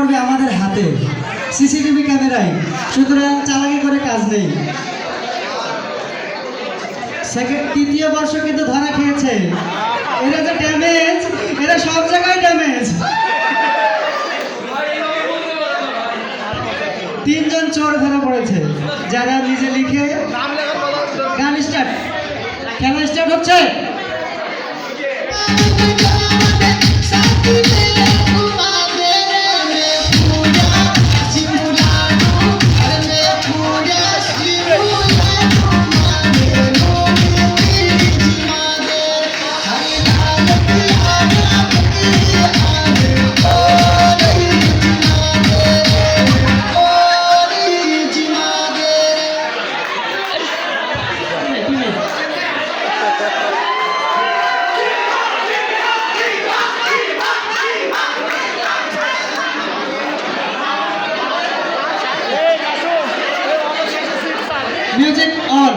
করবে আমাদের হাতে। সিসিটিভি ক্যামেরায়। সুতরাং চালাকি করে কাজ নেই। সেকেন্ড তৃতীয় বর্ষ কিন্তু ধরা খেয়েছে। এরা যে ড্যামেজ এরা সব জায়গায় ড্যামেজ তিনজন চোর ধরা পড়েছে। যারা নিজে লিখে গান স্টার্ট খেলা স্টার্ট হচ্ছে। মিউজিক অন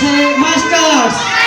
হচ্ছে মাস্টার্স